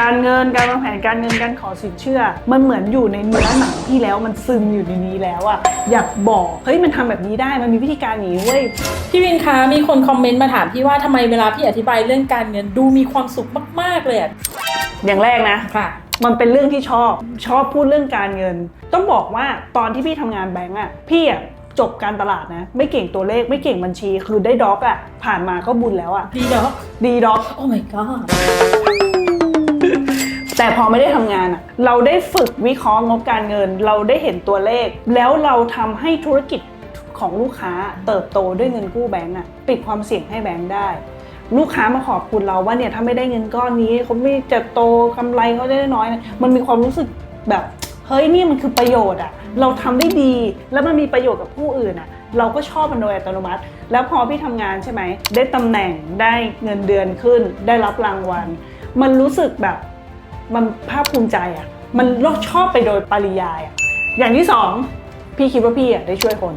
การเงินการวางแผนการเงินการขอสินเชื่อ มันเหมือนอยู่ในเนื้อหนังพี่แล้วมันซึมอยู่ในนี้แล้วอะอยากบอกเฮ้ยมันทำแบบนี้ได้มันมีวิธีการอย่างนี้เว้ยพี่วินคะมีคนคอมเมนต์มาถามพี่ว่าทำไมเวลาพี่อธิบายเรื่องการเงินดูมีความสุขมาก ๆเลยอะอย่างแรกนะค่ะมันเป็นเรื่องที่ชอบชอบพูดเรื่องการเงิน ต้องบอกว่าตอนที่พี่ทำงานแบงก์อะพี่อะจบการตลาดนะ ไม่เก่งตัวเลขไม่เก่งบัญชี คือได้ด็อกอะผ่านมาก็บุญแล้วอะดีเนาะดีด็อกโอ้ my god แต่พอไม่ได้ทำงานอะเราได้ฝึกวิเคราะห์งบการเงิน เราได้เห็นตัวเลข แล้วเราทำให้ธุรกิจของลูกค้าเติบโตด้วยเงินกู้แบงก์อะปิดความเสี่ยงให้แบงก์ได้ ลูกค้ามาขอบคุณเราว่าเนี่ยถ้าไม่ได้เงินก้อนนี้เขาไม่จะโตกำไรเขาได้น้อยนะมันมีความรู้สึกแบบเฮ้ยนี่มันคือประโยชน์อะเราทำได้ดีแล้วมันมีประโยชน์กับผู้อื่นอะเราก็ชอบมันโดยอัตโนมัติ แล้วพอพี่ทำงานใช่ไหมได้ตำแหน่งได้เงินเดือนขึ้น ได้รับรางวัล มันรู้สึกแบบ มันภาคภูมิใจอะ่ะมันเราชอบไปโดยปริยายอะ่ะอย่างที่สองพี่คิดว่าพี่อะได้ช่วยคน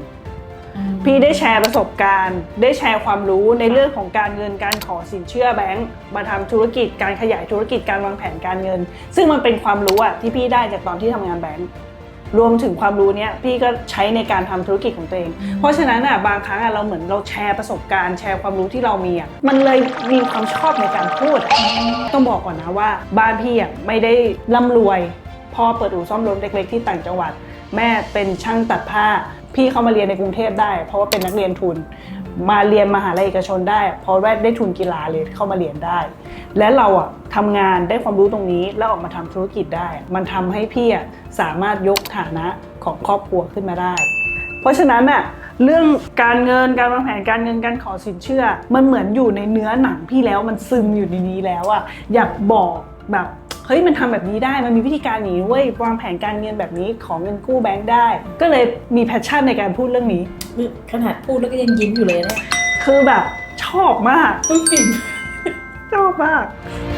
พี่ได้แชร์ประสบการณ์ ได้แชร์ความรู้ในเรื่องของการเงินการขอสินเชื่อแบงก์มาทำธุรกิจการขยายธุรกิจการวางแผนการเงิน ซึ่งมันเป็นความรู้อะที่พี่ได้จากตอนที่ทำงานแบงก์ รวมถึงความรู้เนี้ยพี่ก็ใช้ในการทำธุรกิจของตัวเอง เพราะฉะนั้นอะบางครั้งอะเราเหมือนเราแชร์ประสบการณ์แชร์ความรู้ที่เรามีอะมันเลยมีความชอบในการพูดอะต้องบอกก่อนนะว่า บ้านพี่อะไม่ได้ร่ำรวยพ่อเปิดอู่ซ่อมรถเล็กๆที่ต่างจังหวัด แม่เป็นช่างตัดผ้า พี่เข้ามาเรียนในกรุงเทพได้ เพราะว่าเป็นนักเรียนทุน มาเรียนมหาลัยเอกชนได้พราะว่ได้ทุนกีฬาเลยเข้ามาเรียนได้ และเราอะทำงานได้ความรู้ตรงนี้แล้วออกมาทำธุรกิจได้ มันทำให้พี่อะสามารถยกฐานะของครอบครัวขึ้นมาได้ เพราะฉะนั้นอะเรื่องการเงินการวางแผนการเงินการขอสินเชื่อ มันเหมือนอยู่ในเนื้อหนังพี่แล้วมันซึมอยู่ในนี้แล้วอะอยากบอกแบบ ฮ้ยมันทำแบบนี้ได้มันมีวิธีการอย่างนี้เว้ยวางแผนการเงินแบบนี้ของเงินกู้แบงค์ได้ ก็เลยมีแพชชั่นในการพูดเรื่องนี้ ขนาดพูดแล้วก็ยังยิ้มอยู่เลยเนี่ยคือแบบชอบมากตุ้มปิ่มชอบมากค